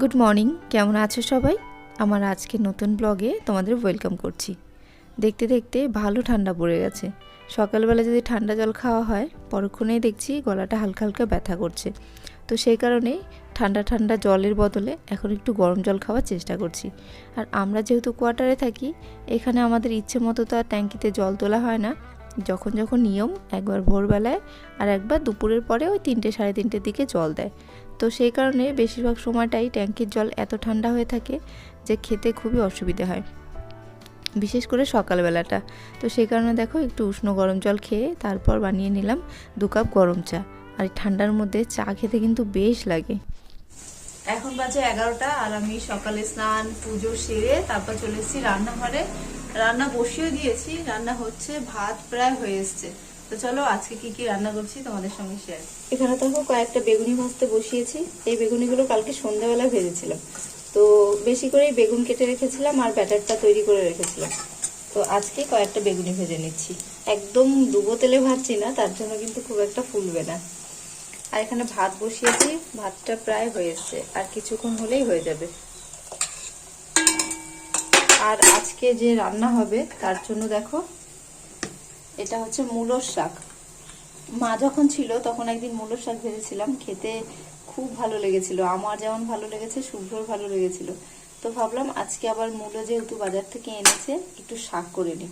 Good morning কেমন আছো সবাই? আমার আজকে নতুন ব্লগে তোমাদের ওয়েলকাম করছি। দেখতে দেখতে ভালো ঠান্ডা পড়ে গেছে। সকালবেলা যদি ঠান্ডা জল খাওয়া হয়, পরক্ষণেই দেখছি গলাটা হালকা হালকা ব্যথা করছে। তো সেই কারণে ঠান্ডা ঠান্ডা জলের বদলে এখন একটু গরম জল খাওয়ার চেষ্টা করছি। আর আমরা যেহেতু কোয়ার্টারে থাকি, এখানে আমাদের ইচ্ছে মতো তো আর ট্যাঙ্কিতে জল তোলা হয় না। যখন যখন নিয়ম একবার ভোরবেলায় আর একবার দুপুরের পরে ওই তিনটে সাড়ে তিনটের দিকে জল দেয়। তো সেই কারণে বেশিরভাগ সময়টাই ট্যাঙ্কির জল এত ঠান্ডা হয়ে থাকে যে খেতে খুবই অসুবিধে হয়। বিশেষ করে সকালবেলাটা। তো সেই কারণে দেখো একটু উষ্ণ গরম জল খেয়ে তারপর বানিয়ে নিলাম দু কাপ গরম চা। আর ঠান্ডার মধ্যে চা খেতে কিন্তু বেশ লাগে। এখন বাজে এগারোটা আর আমি সকালে স্নান, পুজো সেরে তারপর চলে এসেছি রান্নাঘরে। রান্না বসিয়ে দিয়েছি, রান্না হচ্ছে, ভাত প্রায় হয়ে এসছে। তো চলো আজকে কি কি রান্না করছি তোমাদের সঙ্গে শেয়ার এখানে দেখো কয়েকটা বেগুনি ভাজতে বসিয়েছি। এই বেগুনিগুলো কালকে সন্ধ্যাবেলা ভেজেছিলাম। তো বেশি করেই বেগুন কেটে রেখেছিলাম আর ব্যাটারটা তৈরি করে রেখেছিলাম। তো আজকে কয়েকটা বেগুনি ভেজে নিচ্ছি। একদম ডুবো তেলে ভাজছি না, তার জন্য কিন্তু খুব একটা ফুলবে না। আর এখানে ভাত বসিয়েছি, ভাতটা প্রায় হয়ে এসছে। আর কিছুক্ষণ হলেই হয়ে যাবে। আর আজকে যে রান্না হবে, তার জন্য দেখো, এটা হচ্ছে মূলোর শাক। মা যখন ছিল, তখন একদিন মূলোর শাক ভেজেছিলাম, খেতে খুব ভালো লেগেছিল। আমার যেমন ভালো লেগেছে, শুভ্রর ভালো লেগেছিল। তো ভাবলাম আজকে আবার মূলো যেহেতু বাজার থেকে এনেছে, একটু শাক করে নি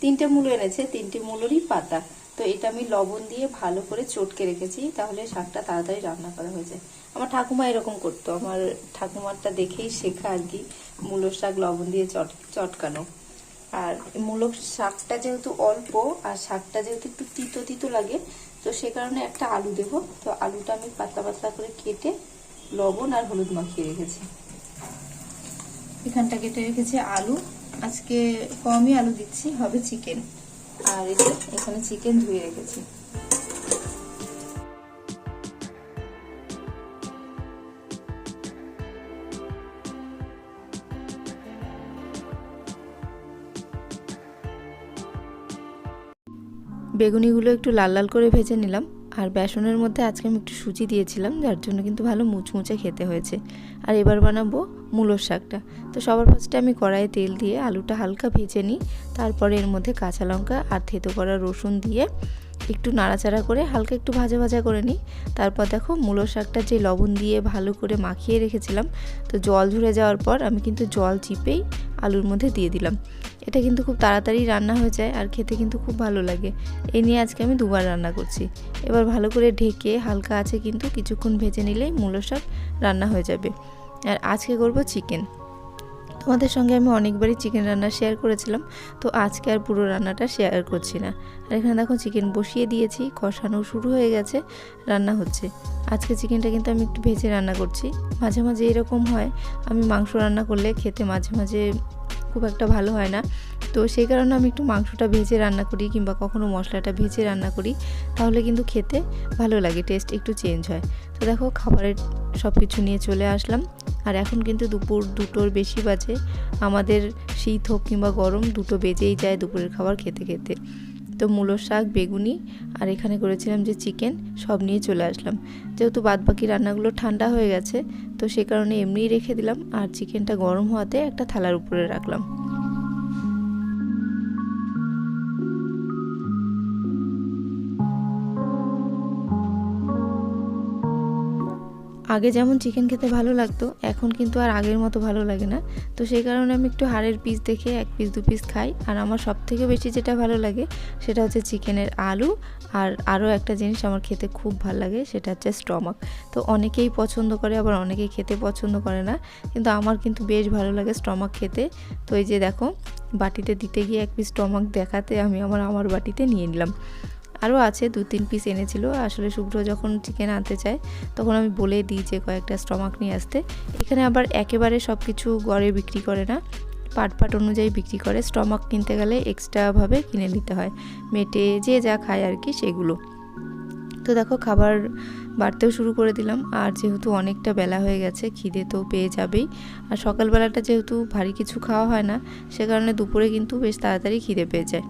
তিনটে মূলো এনেছে, তিনটে মূলোরই পাতা। তো এটা আমি লবণ দিয়ে ভালো করে চটকে রেখেছি, তাহলে শাকটা তাড়াতাড়ি রান্না করা হয়ে যায়। আমার ঠাকুমা এরকম করতো, আমার ঠাকুমারটা দেখেই শেখা আর কি, মূলো শাক লবণ দিয়ে চট, চটকানো। আর মূলক শাকটা যেহেতু অল্প, আর শাকটা যেহেতু একটু তিতো তিতো লাগে, তো সে কারণে একটা আলু দেব। তো আলুটা আমি পাতলা পাতলা করে কেটে লবণ আর হলুদ মাখিয়ে রেখেছি। এখানটা কেটে রেখেছি আলু। আজকে কমই আলু দিচ্ছি, হবে চিকেন। আর এই যে এখানে চিকেন ধুয়ে রেখেছি। বেগুনিগুলো একটু লাল লাল করে ভেজে নিলাম। আর বেসনের মধ্যে আজকে আমি একটু সুজি দিয়েছিলাম, যার জন্য কিন্তু ভালো মুচমুচে খেতে হয়েছে। আর এবার বানাবো মূলোর শাকটা। তো সবার ফার্স্টে আমি কড়াইয়ে তেল দিয়ে আলুটা হালকা ভেজে নিই। তারপরে এর মধ্যে কাঁচা লঙ্কা আর থেতো করা রসুন দিয়ে একটু নাড়াচাড়া করে হালকা একটু ভাজা ভাজা করে নিই। তারপর দেখো মূলো শাকটা যে লবণ দিয়ে ভালো করে মাখিয়ে রেখেছিলাম, তো জল ঝরে যাওয়ার পর আমি কিন্তু জল চিপেই আলুর মধ্যে দিয়ে দিলাম। এটা কিন্তু খুব তাড়াতাড়ি রান্না হয়ে যায় আর খেতে কিন্তু খুব ভালো লাগে। এই নিয়ে আজকে আমি দুবার রান্না করছি। এবার ভালো করে ঢেকে হালকা আছে কিন্তু কিছুক্ষণ ভেজে নিলেই মূলো শাক রান্না হয়ে যাবে। আর আজকে করব চিকেন। তোমাদের সঙ্গে আমি অনেকবারই চিকেন রান্না শেয়ার করেছিলাম, তো আজকে আর পুরো রান্নাটা শেয়ার করছি না। আর এখানে দেখো চিকেন বসিয়ে দিয়েছি, কষানো শুরু হয়ে গেছে, রান্না হচ্ছে। আজকে চিকেনটা কিন্তু আমি একটু ভেজে রান্না করছি। মাঝে মাঝে এরকম হয়, আমি মাংস রান্না করলে খেতে মাঝে মাঝে খুব একটা ভালো হয় না। তো সেই কারণে আমি একটু মাংসটা ভেজে রান্না করি কিংবা কখনো মশলাটা ভেজে রান্না করি, তাহলে কিন্তু খেতে ভালো লাগে টেস্ট একটু চেঞ্জ হয়। তো দেখো খাবারের সব কিছু নিয়ে চলে আসলাম। আর এখন কিন্তু দুপুর দুটোর বেশি বাজে। আমাদের শীত হোক কিংবা গরম, দুটো বেজেই যায় দুপুরের খাবার খেতে খেতে। তো মূলো শাক, বেগুনি আর এখানে করেছিলাম যে চিকেন সব নিয়ে চলে আসলাম। যেহেতু বাদবাকি রান্নাগুলো ঠান্ডা হয়ে গেছে, তো সে কারণে এমনিই রেখে দিলাম। আর চিকেনটা গরম হওয়াতে একটা থালার উপরে রাখলাম। আগে যেমন চিকেন খেতে ভালো লাগতো, এখন কিন্তু আর আগের মতো ভালো লাগে না। তো সেই কারণে আমি একটু হাড়ের পিস দেখে এক পিস দু পিস খাই। আর আমার সব থেকে বেশি যেটা ভালো লাগে, সেটা হচ্ছে চিকেনের আলু। আর আরও একটা জিনিস আমার খেতে খুব ভালো লাগে, সেটা হচ্ছে স্টমাক তো অনেকেই পছন্দ করে, আবার অনেকেই খেতে পছন্দ করে না। কিন্তু আমার কিন্তু বেশ ভালো লাগে স্টমাক খেতে। তো এই যে দেখো, বাটিতে দিতে গিয়ে এক পিস স্টমাক দেখাতে আমি আমার আমার বাটিতে নিয়ে নিলাম। আরও আছে দু তিন পিস এনেছিল। আসলে শুভ্র যখন চিকেন আনতে চায়, তখন আমি বলে দিই যে কয়েকটা স্টমাক নিয়ে আসতে। এখানে আবার একেবারে সব কিছু গড়ে বিক্রি করে না। পাট পাট অনুযায়ী বিক্রি করে। স্টমাক কিনতে গেলে এক্সট্রাভাবে কিনে নিতে হয়। মেটে যে যা খায় আর কি সেগুলো। তো দেখো, খাবার বাড়তেও শুরু করে দিলাম। আর যেহেতু অনেকটা বেলা হয়ে গেছে, খিদে তো পেয়ে যাবেই। আর সকালবেলাটা যেহেতু ভারী কিছু খাওয়া হয় না, সে কারণে দুপুরে কিন্তু বেশ তাড়াতাড়ি খিদে পেয়ে যায়।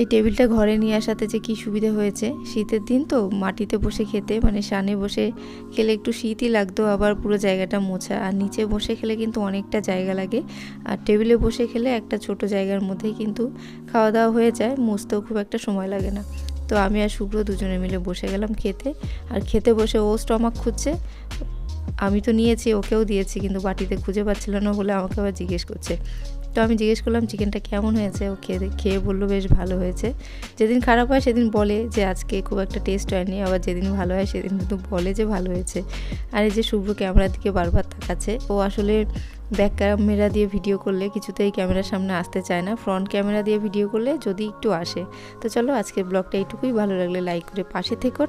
এই টেবিলটা ঘরে নিয়ে আসাতে যে কী সুবিধা হয়েছে? শীতের দিন তো মাটিতে বসে খেতে মানে সানে বসে খেলে একটু শীতই লাগতো, আবার পুরো জায়গাটা মোছা। আর নিচে বসে খেলে কিন্তু অনেকটা জায়গা লাগে। আর টেবিলে বসে খেলে একটা ছোট জায়গার মধ্যেই কিন্তু খাওয়া দাওয়া হয়ে যায়, মুছতেও খুব একটা সময় লাগে না। তো আমি আর শুভ্র দুজনে মিলে বসে গেলাম খেতে। আর খেতে বসে ও স্টমাক খুঁজছে। আমি তো নিয়েছি, ওকেও দিয়েছি, কিন্তু বাটিতে খুঁজে পাচ্ছিল না বলে আমাকে আবার জিজ্ঞেস করছে। তো আমি জিজ্ঞেস করলাম চিকেনটা কেমন হয়েছে? ও খেয়ে খেয়ে বলল, বেশ ভালো হয়েছে। যেদিন খারাপ হয় সেদিন বলে যে, আজকে খুব একটা টেস্ট হয়নি। আবার যেদিন ভালো হয় সেদিন কিন্তু বলে যে, ভালো হয়েছে। আর এই যে শুভ্র ক্যামেরার দিকে বারবার তাকাচ্ছে, ও আসলে ব্যাক ক্যামেরা দিয়ে ভিডিও করলে কিছুতেই ক্যামেরার সামনে আসতে চায় না। ফ্রন্ট ক্যামেরা দিয়ে ভিডিও করলে যদি একটু আসে। তো চলো আজকের ব্লগটা এইটুকুই। ভালো লাগলে লাইক করে পাশে থেকো।